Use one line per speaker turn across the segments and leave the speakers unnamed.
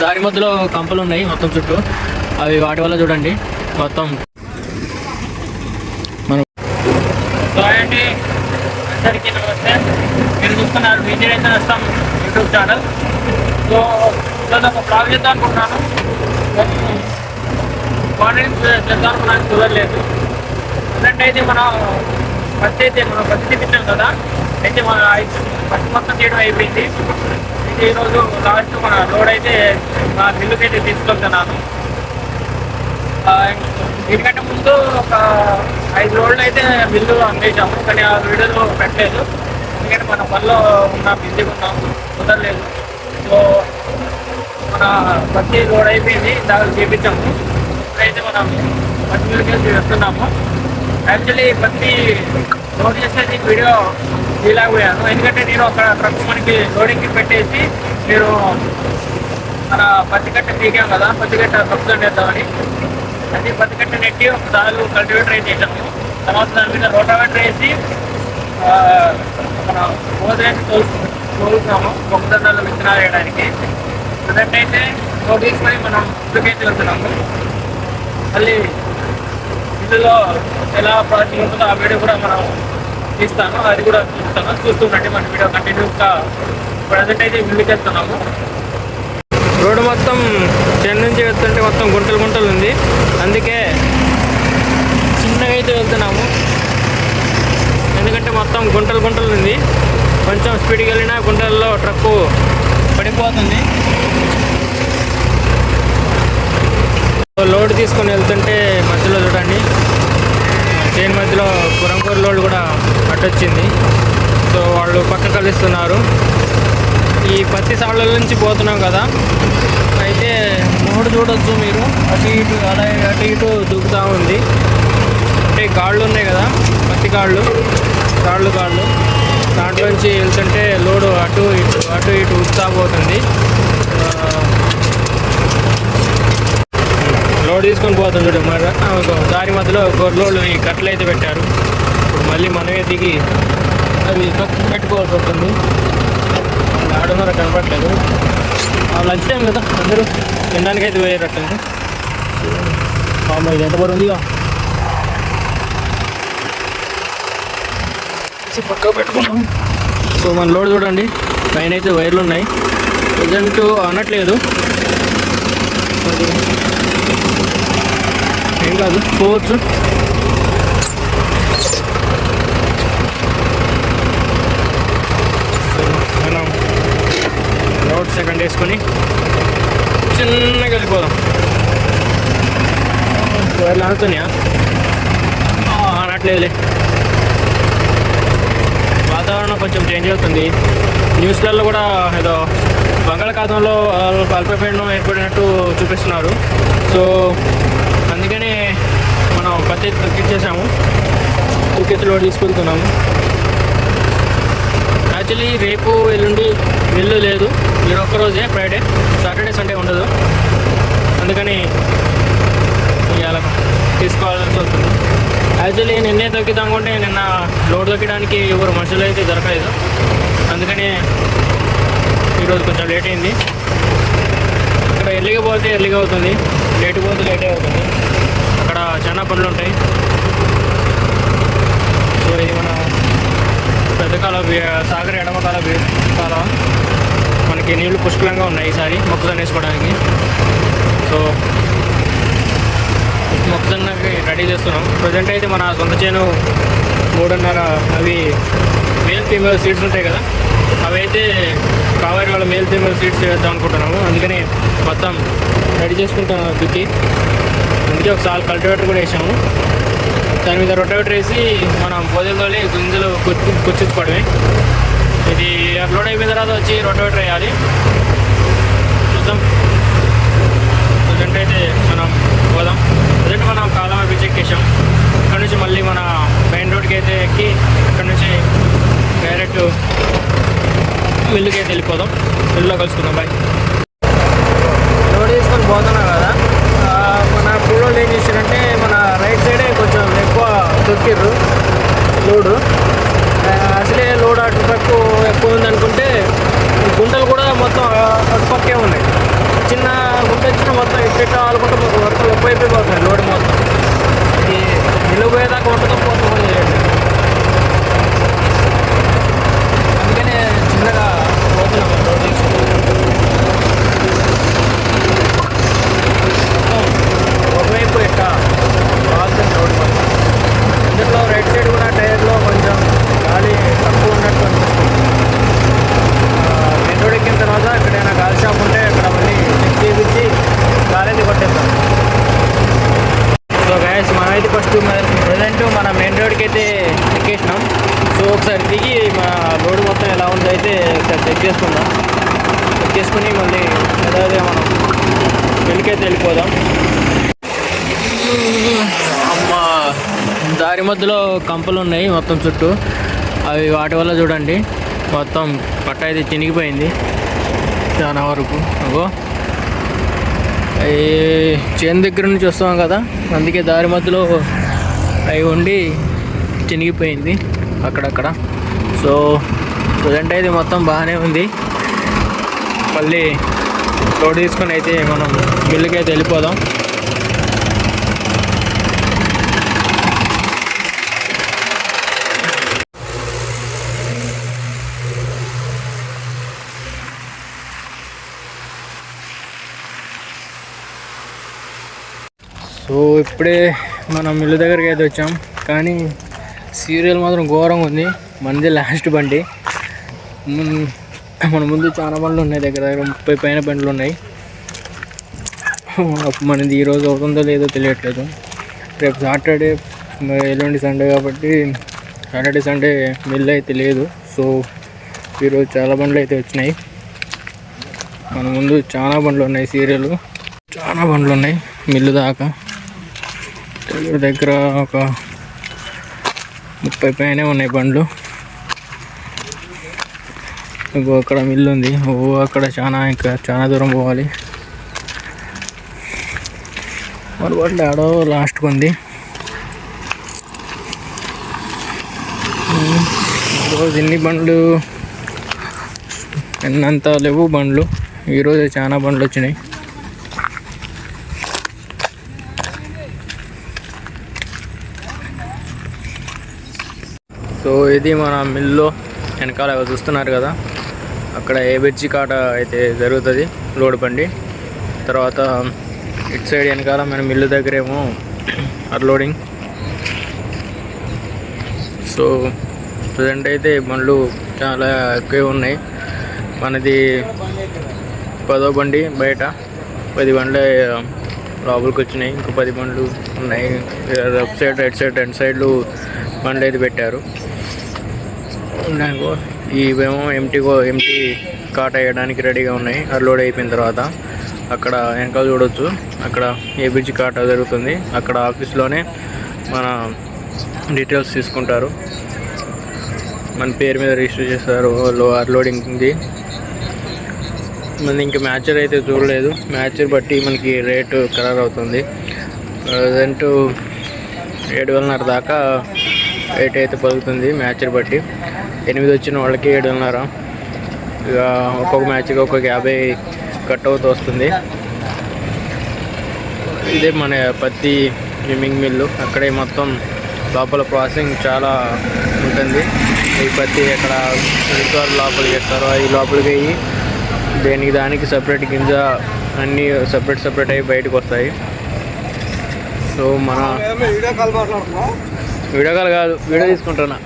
దారి మధ్యలో కంపలు ఉన్నాయి మొత్తం చుట్టూ. అవి వాటి వల్ల చూడండి. మొత్తం. మనం అండి అందరికీ నమస్తే. మీరు చూస్తున్నారు విజయనేషన్ వస్తాం యూట్యూబ్ ఛానల్. సో ఈరోజు ఒక బ్లాగ్ చేద్దాం అనుకుంటున్నాను. మార్నింగ్ చేద్దాం అనుకున్నాను కుదరలేదు. ఎందుకంటే అయితే మనం పత్తి అయితే మనం పత్తి తెప్పించాం కదా. అయితే మన పత్తి మొత్తం చేయడం అయిపోయింది. నుంచి ఈరోజు లాస్ట్ మన లోడ్ అయితే మా మిల్లుకి అయితే తీసుకెళ్తున్నాను ఆ, దీనికంటే ముందు ఒక ఐదు రోజులు అయితే బిల్లు అందేశాము కానీ ఆ వీడియోలో పెట్టలేదు. ఎందుకంటే మన పనిలో ఉన్న బిజీగా ఉన్నాం కుదరలేదు. సో మన పత్తి రోడ్ అయిపోయింది దాకా చేపించాము. ఇప్పుడైతే మనం పత్తి మిల్లుకి వెళ్ళి వెళ్తున్నాము యాక్చువల్లీ నోట్ చేస్తే నీకు వీడియో తీయలేకపోయాను ఎందుకంటే నేను ఒక ట్రక్ మనకి లోడింగ్కి పెట్టేసి మీరు మన పత్తికట్ట తీగాం కదా పత్తికట్ట కట్ట తప్పుదండి అది పత్తి నెట్టి నెట్టి సార్లు కల్టివేటర్ అయితే చేసాము తర్వాత దాని మీద రోటావేటర్ వేసి మన గోదరేసి తోలు తోలుతున్నాము మొక్కజొన్నలు విత్తనాలు వేయడానికి. ప్రజెంట్ అయితే నోట్ తీసుకొని మనం ఇళ్ళకైతే వెళ్తున్నాము మళ్ళీ ఇందులో ఎలా ప్రాసెసింగ్ ఉంటుందో ఆ వీడియో కూడా మనం తీస్తాను అది కూడా చూస్తాను. చూస్తుండండి మన వీడియో కంటిన్యూస్గా ప్రజెంట్ అయితే ముందుకు వెళ్తున్నాము రోడ్డు మొత్తం చెన్న నుంచి వెళ్తుంటే మొత్తం గుంటలు గుంటలు ఉంది. అందుకే చిన్నగా అయితే వెళ్తున్నాము. ఎందుకంటే మొత్తం గుంటలు గుంటలు ఉంది. కొంచెం స్పీడ్కి వెళ్ళినా గుంటల్లో ట్రక్కు పడిపోతుంది. లోడ్ తీసుకొని వెళ్తుంటే మధ్యలో చూడండి. చైన్ మధ్యలో పురంకూరు లోడ్ కూడా అడ్డొచ్చింది సో వాళ్ళు పక్క కలుస్తున్నారు ఈ పత్తి సాళ్ళ నుంచి పోతున్నాం కదా. అయితే మూడు చూడొచ్చు మీరు. అటు ఇటు అలా అటు ఇటు దూకుతూ ఉంది. అంటే కాళ్ళు ఉన్నాయి కదా పత్తి కాళ్ళు కాళ్ళు కాళ్ళు దాంట్లోంచి వెళ్తుంటే లోడు అటు ఇటు అటు ఇటు ఉత్తా పోతుంది. లోడ్ తీసుకొని పోతుంది చూడు మరి ఒక దారి మధ్యలో గొర్రెలు ఈ కట్టలు అయితే పెట్టారు. ఇప్పుడు మళ్ళీ మనమే దిగి అవి పెట్టుకోవాల్సి వస్తుంది. ఆడున్నారో కనపడలేదు లంచ్ టైం కదా అందరూ తినడానికి అయితే పోయేటట్టుంది ఇది ఎంత ఉందిగా పక్క పెట్టుకున్నాం సో మన లోడ్ చూడండి పైన అయితే వైర్లు ఉన్నాయి. ప్రజెంట్ అనట్లేదు అది ఏం కాదు పోవచ్చు. మనం రోడ్ సెకండ్ వేసుకొని చిన్నగా వెళ్ళిపోదాం. వైర్లు ఆడుతున్నాయా? అనట్లేదులే వాతావరణం కొంచెం చేంజ్ అవుతుంది. న్యూస్లలో కూడా ఏదో బంగాళాఖాతంలో అల్పపీడనం ఏర్పడినట్టు చూపిస్తున్నారు. సో మనం పత్తి తగ్గించేసాము క్రికెట్లో తీసుకెళ్తున్నాము యాక్చువల్లీ రేపు ఎల్లుండి వెళ్ళు లేదు మీరు ఒక్కరోజే ఫ్రైడే సాటర్డే సండే ఉండదు. అందుకని ఇవాళ తీసుకోవాల్సి వస్తుంది యాక్చువల్లీ నిన్నే తొక్కిద్దాం అనుకుంటే నిన్న లోడ్ తొక్కడానికి ఎవరు మనుషులు అయితే దొరకలేదు. అందుకని ఈరోజు కొంచెం లేట్ అయింది. ఇక్కడ ఎర్లీగా పోతే ఎర్లీగా అవుతుంది. లేట్ పోతే లేటే అవుతుంది. చాలా పనులు ఉంటాయి. సో ఇది మన పెద్ద కాల సాగర్ ఎడమ కాల కాలం. మనకి నీళ్ళు పుష్కలంగా ఉన్నాయి ఈసారి మొక్కజొన్న వేసుకోవడానికి. సో మొక్కజొన్నకి రెడీ చేస్తున్నాం. ప్రజెంట్ అయితే మన సొంత చేను మూడున్నర అవి మేల్ ఫీమేల్ సీడ్స్ ఉంటాయి కదా. అవి అయితే కావేరి వాళ్ళ మేల్ ఫీమేల్ సీడ్స్ వేద్దాం అనుకుంటున్నాము. అందుకని మొత్తం రెడీ చేసుకుంటాం దుక్కి. అందుకే ఒకసారి కల్టివేటర్ కూడా వేసాము. దాని మీద రొటవేటర్ వేసి మనం పొదలతోనే గింజలు కుర్చి కుర్చించుకోవడమే ఇది అప్లోడ్ అయిపోయిన తర్వాత వచ్చి రొటవేటర్ వేయాలి. చూద్దాం. ప్రజెంట్ అయితే మనం పోదాం. ప్రజెంట్ మనం కాలం చెక్ చేసాం అక్కడ నుంచి మళ్ళీ మన మెయిన్ రోడ్కి అయితే ఎక్కి అక్కడ నుంచి డైరెక్ట్ మిల్లుకి అయితే వెళ్ళిపోదాం. మిల్లులో కలుసుకుందాం. బాయ్. రోడ్ తీసుకొని పోతున్నా వాళ్ళు ఏం చేశారంటే మన రైట్ సైడే కొంచెం ఎక్కువ తొక్కిర్రు లోడు. అసలే లోడ్ అటు పక్క ఎక్కువ ఉందనుకుంటే గుంటలు కూడా మొత్తం అటు పక్కే ఉన్నాయి. చిన్న గుంట వచ్చిన మొత్తం ఎక్కడ వాళ్ళు మొత్తం వర్తలు ఎక్కువ అయిపోయిపోతున్నాయి లోడ్ మొత్తం. ఇది నిలిపోయేదాకా ఉండటం పోతాం చేయండి అందుకనే చిన్నగా పోతున్నాం. తీసుకుంటాం
మళ్ళీ ఏదైతే మనం వెళ్ళికైతే వెళ్ళిపోదాం. అమ్మ దారి మధ్యలో కంపలు ఉన్నాయి మొత్తం చుట్టూ. అవి వాటి వల్ల చూడండి మొత్తం పట్ట అయితే చినిగిపోయింది. చాలా వరకు అగో. అవి చేను దగ్గర నుంచి వస్తాం కదా అందుకే దారి మధ్యలో అవి ఉండి చినిగిపోయింది అక్కడక్కడ. సో ప్రజెంట్ అయితే మొత్తం బాగానే ఉంది. మళ్ళీ లోడ్ తీసుకొని అయితే మనం మిల్లుకి అయితే వెళ్ళిపోదాం. సో ఇప్పుడే మనం మిల్లు దగ్గరికి అయితే వచ్చాం. కానీ సీరియల్ మాత్రం ఘోరంగా ఉంది. మనది లాస్ట్ బండి. మున్- మన ముందు చాలా బండ్లు ఉన్నాయి. దగ్గర దగ్గర ముప్పై పైన బండ్లు ఉన్నాయి. మనది ఈరోజు అవుతుందో లేదో తెలియట్లేదు. రేపు సాటర్డే ఎల్లుండి సండే కాబట్టి సాటర్డే సండే మిల్ అయితే లేదు. సో ఈరోజు చాలా బండ్లు అయితే వచ్చినాయి. మన ముందు చాలా బండ్లు ఉన్నాయి సీరియల్. చాలా బండ్లు ఉన్నాయి మిల్లు దాకా. దగ్గర దగ్గర ఒక ముప్పై పైనే ఉన్నాయి బండ్లు. ఇంకో అక్కడ మిల్లు ఉంది. ఓ అక్కడ చాలా ఇంకా చాలా దూరం పోవాలి. మరి వాళ్ళు ఆడో లాస్ట్కి ఉంది. ఈరోజు ఎన్ని బండ్లు? ఎన్నంత లేవు బండ్లు. ఈరోజు చాలా బండ్లు వచ్చినాయి. సో ఇది మన మిల్లో వెనకాల చూస్తున్నారు కదా? అక్కడ ఏ బ్రిడ్జి కాట అయితే జరుగుతుంది లోడ్ బండి. తర్వాత ఇటు సైడ్ వెనకాల మన మిల్లు దగ్గరేమో అన్లోడింగ్ సో ప్రజెంట్ అయితే బండ్లు చాలా ఎక్కువ ఉన్నాయి. మనది పదో బండి బయట. పది బండ్లు లోపలికి వచ్చినాయి. ఇంకో పది బండ్లు ఉన్నాయి. లెఫ్ట్ సైడ్ రైట్ సైడ్ రెండు సైడ్లు బండ్లు అయితే పెట్టారు. ఇవేమో ఎంటీ ఎంటీ కాట్ వేయడానికి రెడీగా ఉన్నాయి. అన్లోడ్ అయిపోయిన తర్వాత అక్కడ వెనకాల చూడొచ్చు. అక్కడ ఏ బ్రిడ్జ్ కాట జరుగుతుంది. అక్కడ ఆఫీస్లోనే మన డీటెయిల్స్ తీసుకుంటారు. మన పేరు మీద రిజిస్టర్ చేస్తారు. వాళ్ళు అన్లోడింగ్ది మన ఇంకా మ్యాచర్ అయితే చూడలేదు. మ్యాచర్ బట్టి మనకి రేటు కలర్ అవుతుంది ప్రజెంట్ ఏడు వేలన్నర దాకా రేట్ అయితే పలుకుతుంది మ్యాచర్ బట్టి. ఎనిమిది వచ్చిన వాళ్ళకి ఏడున్నర. ఇక ఒక్కొక్క మ్యాచ్కి ఒక్కొక్క యాభై కట్ అవుతూ వస్తుంది. ఇదే మన పత్తి స్విమ్మింగ్ మిల్లు. అక్కడే మొత్తం లోపల ప్రాసెసింగ్ చాలా ఉంటుంది. ఈ పత్తి ఎక్కడ రికార్డు లోపలికి వేస్తారో అవి లోపలికి అయ్యి దేనికి దానికి సపరేట్ గింజ అన్నీ సపరేట్ సపరేట్ అయ్యి బయటకు వస్తాయి. సో మన
వీడియో కాల్ మాట్లాడుతున్నావు?
వీడియో కాల్ కాదు వీడియో తీసుకుంటున్నా.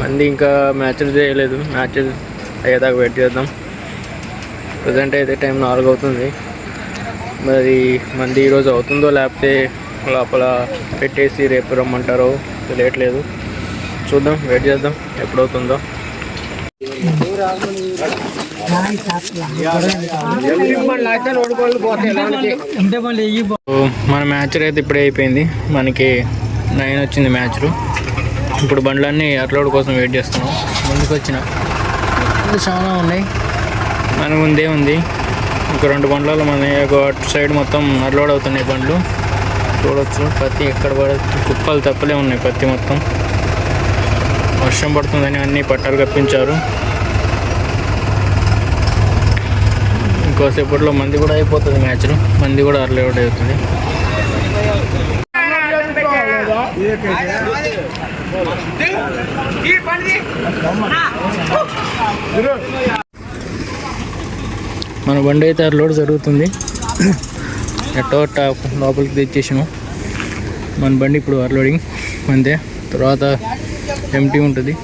మంది ఇంకా మ్యాచెస్ చేయలేదు. మ్యాచెస్ అయ్యేదాకా వెయిట్ చేద్దాం. ప్రజెంట్ అయితే టైం నాలుగు అవుతుంది. మరి మంది ఈరోజు అవుతుందో లేకపోతే లోపల పెట్టేసి రేపు రమ్మంటారో తెలియట్లేదు. చూద్దాం వెయిట్ చేద్దాం ఎప్పుడవుతుందో. మన మ్యాచ్ అయితే ఇప్పుడే అయిపోయింది. మనకి నైన్ వచ్చింది మ్యాచ్ ఇప్పుడు బండ్లన్నీ అట్లోడ్ కోసం వెయిట్ చేస్తున్నాం. ముందుకు వచ్చిన చాలా ఉన్నాయి. మన ముందే ఉంది. ఒక రెండు బండ్లలో మన అటు సైడ్ మొత్తం అప్లోడ్ అవుతున్నాయి బండ్లు. చూడొచ్చు. పత్తి ఎక్కడ పడ కుప్పలు తప్పలే ఉన్నాయి పత్తి మొత్తం. వర్షం పడుతుందని అన్ని పట్టాలు కప్పించారు. ఇంకోసేపట్లో మంది కూడా అయిపోతుంది మ్యాచ్లో. మంది కూడా అర్లేట్ అవుతుంది. మన బండి అయితే అర్లోడ్ జరుగుతుంది. ఎట్టో టాప్ లోపలికి తెచ్చేసాము మన బండి ఇప్పుడు అర్లోడింగ్ అంతే. తర్వాత ఎంటీ ఉంటుంది.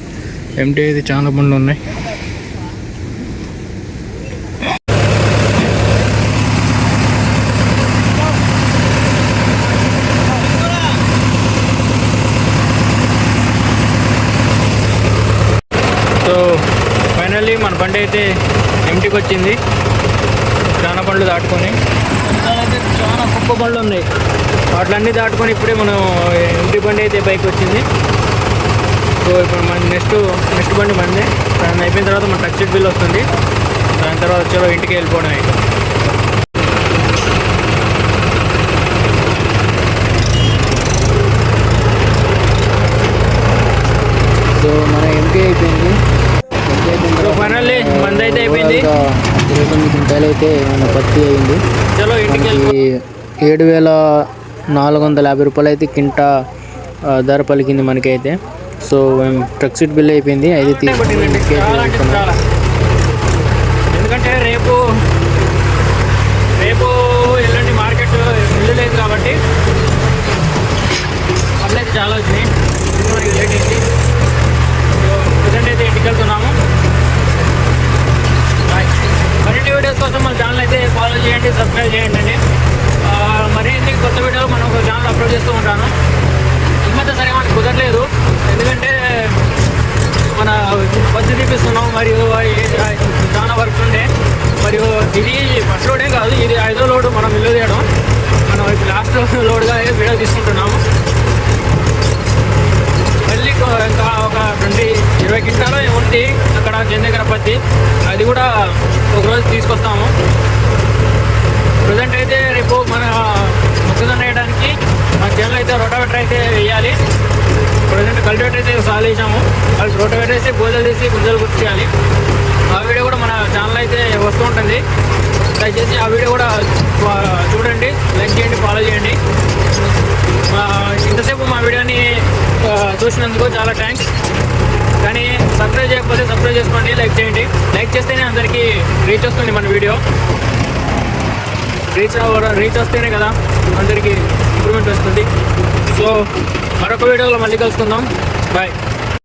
ఎంటీ అయితే చాలా బండ్లు ఉన్నాయి
సో ఫైనల్లీ మన బండి అయితే ఎంటికి వచ్చింది. చాలా బండ్లు దాటుకొని. చాలా గొప్ప బండ్లు ఉన్నాయి. వాటిలన్నీ దాటుకొని ఇప్పుడే మనం ఇంటి బండి అయితే బైక్ వచ్చింది. సో ఇప్పుడు మన నెక్స్ట్ నెక్స్ట్ బండి మంది దాని అయిపోయిన తర్వాత మన టచ్ బిల్ వస్తుంది. దాని తర్వాత చలో ఇంటికి వెళ్ళిపోవడం అయితే
సో మన ఎంపీ అయిపోయింది ఎంపీ అయిపోయిన
సో ఫైనల్లీ మంది అయితే అయిపోయింది.
తర్వాత ఇరవై తొమ్మిది క్వింటాలు అయితే మన పత్తి అయింది
చలో ఇంటికి
ఏడు వేల నాలుగు వందల యాభై రూపాయలు అయితే కింటా ధర పలికింది మనకైతే. సో మేము ట్రక్ సీట్ బిల్ అయిపోయింది. అయితే తీసుకుని
పట్టిందండి
ఇంటికి
చాలా అంటే
వెళ్తున్నాం.
చాలా ఎందుకంటే రేపు రేపు ఎల్లుండి మార్కెట్ ఇల్లు లేదు కాబట్టి పర్లేదు చాలా వచ్చినాయి ఇప్పుడు మనకి లేట్ అయింది సో ప్రజెంట్ అయితే ఇంటికి వెళ్తున్నాము బాయ్ మరిన్ని వీడియోస్ కోసం మన ఛానల్ అయితే ఫాలో చేయండి సబ్స్క్రైబ్ చేయండి అండి ఆ, మరిన్ని కొత్త వీడియోలు మనం ఒక ఛానల్ అప్లోడ్ చేస్తూ ఉంటాను ఈ మధ్య సరే మనకు కుదరలేదు ఎందుకంటే మన బస్సు తీపిస్తున్నాం మరియు ఇది చాలా వర్క్స్ ఉండే మరియు ఇది ఫస్ట్ లోడే కాదు ఇది ఐదో లోడ్ మనం ఇల్లు తీయడం మనం ఇప్పుడు లాస్ట్ లోడ్గా వీడియో తీసుకుంటున్నాము మళ్ళీ కొ- ఇంకా ఒక ట్వంటీ ఇరవై కింటాలో ఉంది అక్కడ చంద్రగర పత్తి అది కూడా ఒకరోజు తీసుకొస్తాము. ప్రజెంట్ అయితే రేపు మన మొక్కజొన్న వేయడానికి మన చేనులో అయితే రొటావేటర్ అయితే వేయాలి. ప్రజెంట్ కల్టివేటర్ అయితే సాల్ వేసాము వాళ్ళు రొటావేటర్ వేసి గోజలు తీసి గుంజలు గుర్తు చేయాలి ఆ వీడియో కూడా మన ఛానల్ అయితే వస్తూ ఉంటుంది. దయచేసి ఆ వీడియో కూడా చూడండి లైక్ చేయండి ఫాలో చేయండి. ఇంతసేపు మా వీడియోని చూసినందుకు చాలా థ్యాంక్స్ కానీ సబ్స్క్రైబ్ చేయకపోతే సబ్స్క్రైబ్ చేసుకోండి లైక్ చేయండి. లైక్ చేస్తేనే అందరికీ రీచ్ వస్తుంది మన వీడియో రీచ్ అవ్వడం రీచ్ వస్తేనే కదా అందరికీ ఇంప్రూవ్మెంట్ వస్తుంది. సో మరొక వీడియోలో మళ్ళీ కలుసుకుందాం. బాయ్